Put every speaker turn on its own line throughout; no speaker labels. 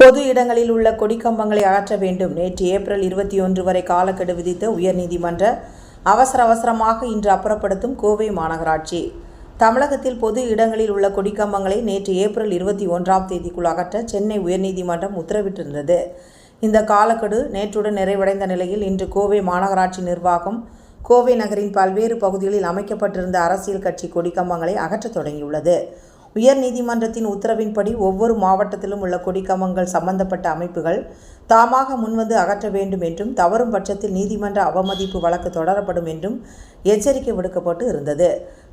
பொது இடங்களில் உள்ள கொடிக்கம்பங்களை அகற்ற வேண்டும். நேற்று ஏப்ரல் இருபத்தி ஒன்று வரை காலக்கெடு விதித்த உயர்நீதிமன்ற அவசர அவசரமாக இன்று அப்புறப்படுத்தும் கோவை மாநகராட்சி. தமிழகத்தில் பொது இடங்களில் உள்ள கொடிக்கம்பங்களை நேற்று ஏப்ரல் இருபத்தி ஒன்றாம் தேதிக்குள் அகற்ற சென்னை உயர்நீதிமன்றம் உத்தரவிட்டிருந்தது. இந்த காலக்கெடு நேற்றுடன் நிறைவடைந்த நிலையில் இன்று கோவை மாநகராட்சி நிர்வாகம் கோவை நகரின் பல்வேறு பகுதிகளில் அமைக்கப்பட்டிருந்த அரசியல் கட்சி கொடிக்கம்பங்களை அகற்றத் தொடங்கியுள்ளது. உயர்நீதிமன்றத்தின் உத்தரவின்படி ஒவ்வொரு மாவட்டத்திலும் உள்ள கொடிக்கமங்கள் சம்பந்தப்பட்ட அமைப்புகள் தாமாக முன்வந்து அகற்ற வேண்டும் என்றும் தவறும் பட்சத்தில் நீதிமன்ற அவமதிப்பு வழக்கு தொடரப்படும் என்றும் எச்சரிக்கை விடுக்கப்பட்டு இருந்தது.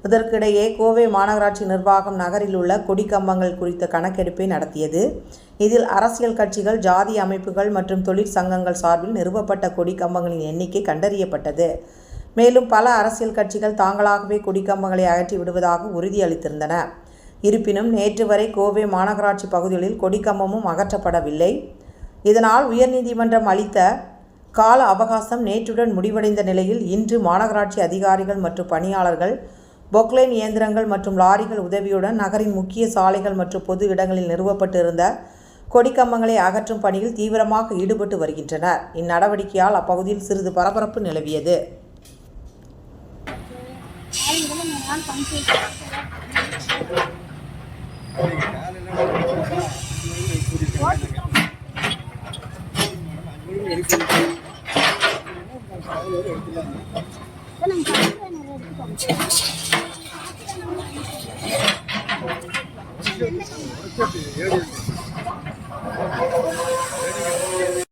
இதற்கிடையே கோவை மாநகராட்சி நிர்வாகம் நகரில் உள்ள கொடிக்கம்பங்கள் குறித்த கணக்கெடுப்பை நடத்தியது. இதில் அரசியல் கட்சிகள் ஜாதி அமைப்புகள் மற்றும் தொழிற்சங்கங்கள் சார்பில் நிறுவப்பட்ட கொடிக்கம்பங்களின் எண்ணிக்கை கண்டறியப்பட்டது. மேலும் பல அரசியல் கட்சிகள் தாங்களாகவே கொடிக்கம்பங்களை அகற்றி விடுவதாக உறுதியளித்திருந்தன. இருப்பினும் நேற்று வரை கோவை மாநகராட்சி பகுதிகளில் கொடிக்கம்பமும் அகற்றப்படவில்லை. இதனால் உயர்நீதிமன்றம் அளித்த கால அவகாசம் நேற்றுடன் முடிவடைந்த நிலையில் இன்று மாநகராட்சி அதிகாரிகள் மற்றும் பணியாளர்கள் பொக்லைன் இயந்திரங்கள் மற்றும் லாரிகள் உதவியுடன் நகரின் முக்கிய சாலைகள் மற்றும் பொது இடங்களில் நிறுவப்பட்டிருந்த கொடிக்கம்பங்களை அகற்றும் பணியில் தீவிரமாக ஈடுபட்டு வருகின்றனர். இந்நடவடிக்கையால் அப்பகுதியில் சிறிது பரபரப்பு நிலவியது.
嗯好的好